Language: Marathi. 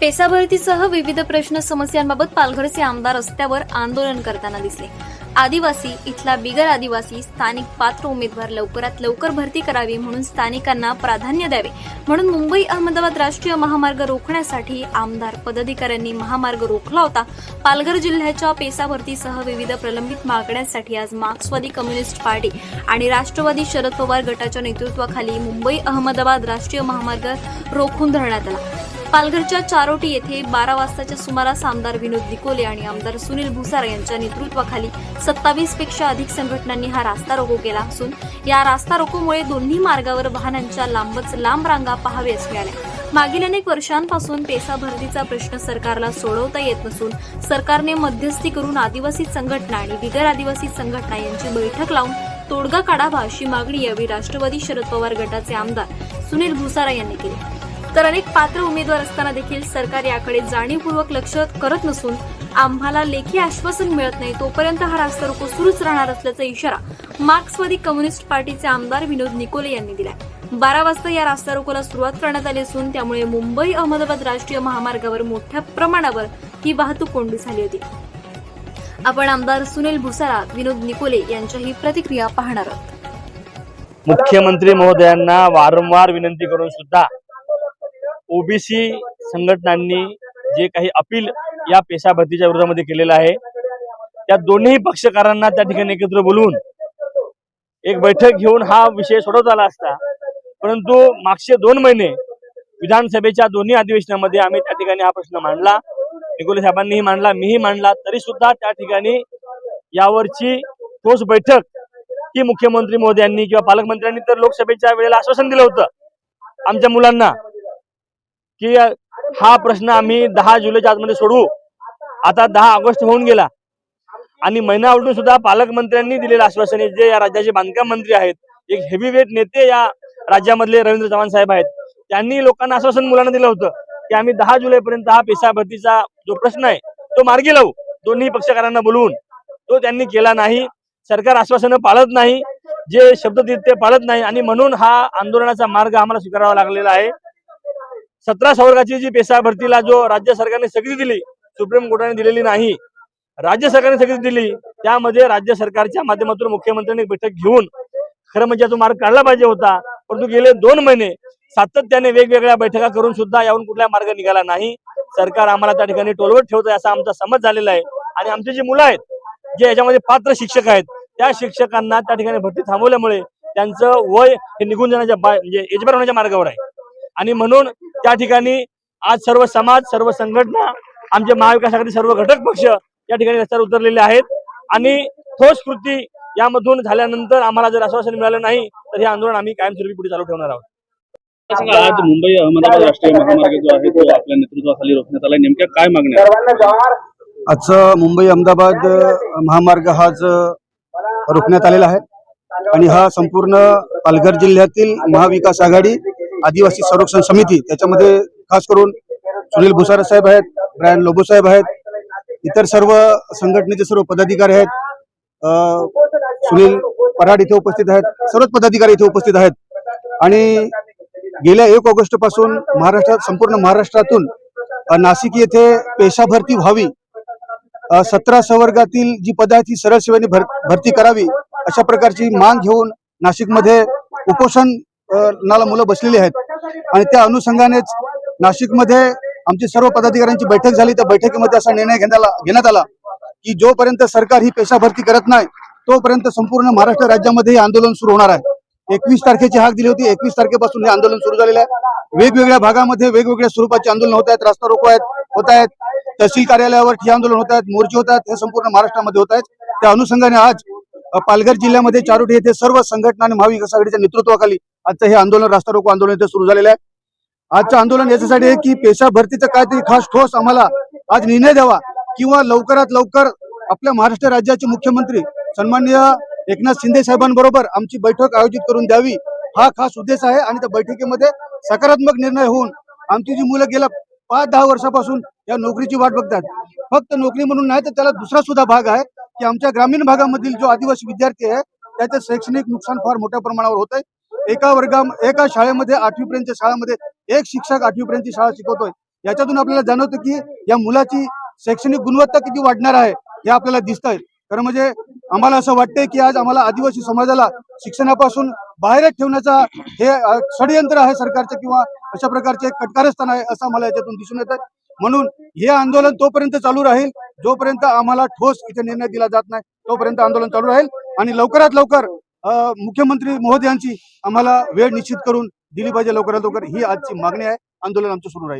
पेसा भरतीसह विविध प्रश्न समस्यांबाबत पालघरचे आमदार रस्त्यावर आंदोलन करताना दिसले. आदिवासी इथला बिगर आदिवासी स्थानिक पात्र उमेदवार लवकरात लवकर भरती करावी म्हणून स्थानिकांना प्राधान्य द्यावे. म्हणून मुंबई अहमदाबाद राष्ट्रीय महामार्ग रोखण्यासाठी आमदार पदाधिकाऱ्यांनी महामार्ग रोखला होता. पालघर जिल्ह्याच्या पेसा भरतीसह विविध प्रलंबित मागण्यांसाठी आज मार्क्सवादी कम्युनिस्ट पार्टी आणि राष्ट्रवादी शरद पवार गटाच्या नेतृत्वाखाली मुंबई अहमदाबाद राष्ट्रीय महामार्ग रोखून धरण्यात आला. पालघरच्या चारोटी येथे बारा वाजताच्या सुमारास आमदार विनोद निकोले आणि आमदार सुनील भुसारा यांच्या नेतृत्वाखाली सत्तावीसपेक्षा अधिक संघटनांनी हा रास्ता रोको केला असून या रास्ता रोकोमुळे दोन्ही मार्गावर वाहनांच्या लांबच लांब रांगा पाहाव्यास मिळाल्या मागील अनेक वर्षांपासून पेसा भरतीचा प्रश्न सरकारला सोडवता येत नसून सरकारने मध्यस्थी करून आदिवासी संघटना आणि बिगर आदिवासी संघटना यांची बैठक लावून तोडगा काढावा अशी मागणी यावेळी राष्ट्रवादी शरद पवार गटाचे आमदार सुनील भुसारा यांनी केली. तर अनेक पात्र उमेदवार असताना देखील सरकार याकडे जाणीवपूर्वक लक्ष करत नसून आम्हाला लेखी आश्वासन मिळत नाही तोपर्यंत हा रास्ता रोको सुरूच राहणार असल्याचा इशारा मार्क्सवादी कम्युनिस्ट पार्टीचे आमदार विनोद निकोले यांनी दिला बारा वाजता या रास्ता रोकोला सुरुवात करण्यात आली असून त्यामुळे मुंबई अहमदाबाद राष्ट्रीय महामार्गावर मोठ्या प्रमाणावर ही वाहतूक कोंडी झाली होती. आपण आमदार सुनील भुसारा विनोद निकोले यांच्या ही प्रतिक्रिया पाहणार आहोत. मुख्यमंत्री महोदयांना वारंवार विनंती करून सुद्धा ओबीसी संघटनांनी जे काही अपील या पेशा भरतीच्या विरोधामध्ये केलेलं आहे त्या दोन्ही पक्षकारांना त्या ठिकाणी एकत्र बोलवून एक बैठक घेऊन हा विषय सोडवता आला असता. परंतु मागचे दोन महिने विधानसभेच्या दोन्ही अधिवेशनामध्ये आम्ही त्या ठिकाणी हा प्रश्न मांडला. निकोले साहेबांनीही मांडला मीही मांडला. तरी सुद्धा त्या ठिकाणी यावरची ठोस बैठक की मुख्यमंत्री मोदयांनी किंवा पालकमंत्र्यांनी तर लोकसभेच्या वेळेला आश्वासन दिलं होतं आमच्या मुलांना. की हा प्रश्न आम्ही दहा जुलैच्या आतमध्ये सोडवू. आता दहा ऑगस्ट होऊन गेला. आणि महिना उलटून सुद्धा पालकमंत्र्यांनी दिलेलं आश्वासन जे या राज्याचे बांधकाम मंत्री आहेत. एक हेवीवेट नेते या राज्यामधले रवींद्र चव्हाण साहेब आहेत. त्यांनी लोकांना आश्वासन मुलांना दिलं होतं की आम्ही दहा जुलैपर्यंत हा पेशा भरतीचा जो प्रश्न आहे तो मार्गी लावू. दोन्ही पक्षकारांना बोलवून. तो त्यांनी केला नाही. सरकार आश्वासनं पाळत नाही. जे शब्द देत ते पाळत नाही. आणि म्हणून हा आंदोलनाचा मार्ग आम्हाला स्वीकारावा लागलेला आहे. सतरा संवर्गाची जी पेशा भरतीला जो राज्य सरकारने स्थगिती दिली सुप्रीम कोर्टाने दिलेली नाही राज्य सरकारने स्थगिती दिली त्यामध्ये राज्य सरकारच्या माध्यमातून मुख्यमंत्र्यांनी बैठक घेऊन खरं म्हणजे तो मार्ग काढला पाहिजे होता. परंतु गेले दोन महिने सातत्याने वेगवेगळ्या बैठका करून सुद्धा यावरून कुठला मार्ग निघाला नाही. सरकार आम्हाला त्या ठिकाणी टोलवत ठेवतोय असा आमचा समज झालेला आहे. आणि आमची जी मुलं आहेत जे याच्यामध्ये पात्र शिक्षक आहेत त्या शिक्षकांना त्या ठिकाणी भरती थांबवल्यामुळे त्यांचं वय हे निघून जाण्याच्या म्हणजे एजबार होण्याच्या मार्गावर आहे. आणि म्हणून त्या ठिकाणी आज सर्व समाज सर्व संघटना आमचे महाविकास आघाडी सर्व घटक पक्ष या ठिकाणी रस्त्यावर उतरलेले आहेत. आणि ठोस कृती यामधून झाल्यानंतर आम्हाला जर आश्वासन मिळालं नाही तर हे आंदोलन आम्ही कायमस्वरूपी पुढे चालू ठेवणार आहोत. आज मुंबई अहमदाबाद राष्ट्रीय महामार्ग जो आहे तो आपल्या नेतृत्वाखाली रोखण्यात आला नेमक्या काय मागण्या? आजचं मुंबई अहमदाबाद महामार्ग हा ज रोखण्यात आलेला आहे. आणि हा संपूर्ण पालघर जिल्ह्यातील महाविकास आघाडी आदिवासी संरक्षण समिती त्याच्यामध्ये खास करून सुनील भुसारे साहेब आहेत ब्रायन लोबो साहेब आहेत इतर सर्व संघटनेचे सर्व पदाधिकारी आहेत सुनील पराड इथे उपस्थित आहेत सर्वच पदाधिकारी इथे उपस्थित आहेत. आणि गेल्या एक ऑगस्टपासून महाराष्ट्रात संपूर्ण महाराष्ट्रातून नाशिक येथे पेशा भरती व्हावी सतरा संवर्गातील जी पद आहेत ती सरळ सेवेने भर भरती करावी अशा प्रकारची मांग घेऊन नाशिकमध्ये उपोषण नाला मुलं बसलेली आहेत. आणि त्या अनुषंगानेच नाशिकमध्ये आमची सर्व पदाधिकाऱ्यांची बैठक झाली. त्या बैठकीमध्ये असा निर्णय घेण्यात आला घेण्यात आला की जोपर्यंत सरकार ही पेशा भरती करत नाही तोपर्यंत संपूर्ण महाराष्ट्र राज्यामध्ये हे आंदोलन सुरू होणार आहे. एकवीस तारखेची हाक दिली होती. एकवीस तारखेपासून हे आंदोलन सुरू झालेलं आहे. वेगवेगळ्या भागामध्ये वेगवेगळ्या स्वरूपाचे आंदोलन होत आहेत. रस्ता रोको आहेत होत आहेत. तहसील कार्यालयावर ठिय्या आंदोलन होत आहेत. मोर्चे होत आहेत. हे संपूर्ण महाराष्ट्रामध्ये होत आहेत. त्या अनुषंगाने आज पालघर जिल्ह्यामध्ये चारोटी येथे सर्व संघटना आणि महाविकास आघाडीच्या नेतृत्वाखाली आजचं हे आंदोलन रास्ता रोको आंदोलन इथे सुरू झालेलं आहे. आजचं आंदोलन याच्यासाठी आहे की पेशा भरतीचं काहीतरी खास ठोस आम्हाला आज निर्णय द्यावा किंवा लवकरात लवकर आपल्या महाराष्ट्र राज्याचे मुख्यमंत्री सन्माननीय एकनाथ शिंदे साहेबांबरोबर आमची बैठक आयोजित करून द्यावी हा खास उद्देश आहे आणि त्या बैठकीमध्ये सकारात्मक निर्णय होऊन आमची जी मुलं गेल्या पाच दहा वर्षापासून या नोकरीची वाट बघतात. फक्त नोकरी म्हणून नाही तर त्याला दुसरा सुद्धा भाग आहे. की आमच्या ग्रामीण भागामधील जो आदिवासी विद्यार्थी आहे त्याचं शैक्षणिक नुकसान फार मोठ्या प्रमाणावर होत आहे एका वर्गा एका शाळेमध्ये आठवीपर्यंतच्या शाळेमध्ये एक शिक्षक आठवीपर्यंत शाळा शिकवतोय. याच्यातून आपल्याला जाणवतं की या मुलाची शैक्षणिक गुणवत्ता किती वाढणार आहे हे आपल्याला दिसत आहे खरं म्हणजे आम्हाला असं वाटतंय की आज आम्हाला आदिवासी समाजाला शिक्षणापासून बाहेरच ठेवण्याचा हे षडयंत्र आहे सरकारचं किंवा अशा प्रकारचे एक कटकारस्थान आहे असं आम्हाला याच्यातून दिसून येत आहे म्हणून हे आंदोलन तोपर्यंत चालू राहील जोपर्यंत आम्हाला ठोस इथे निर्णय दिला जात नाही तोपर्यंत आंदोलन चालू राहील. आणि लवकरात लवकर मुख्यमंत्री महोदयांची आम्हाला वेळ निश्चित करून दिली पाहिजे लवकरात लवकर. ही आजची मागणी आहे. आंदोलन आमचं सुरू राहील.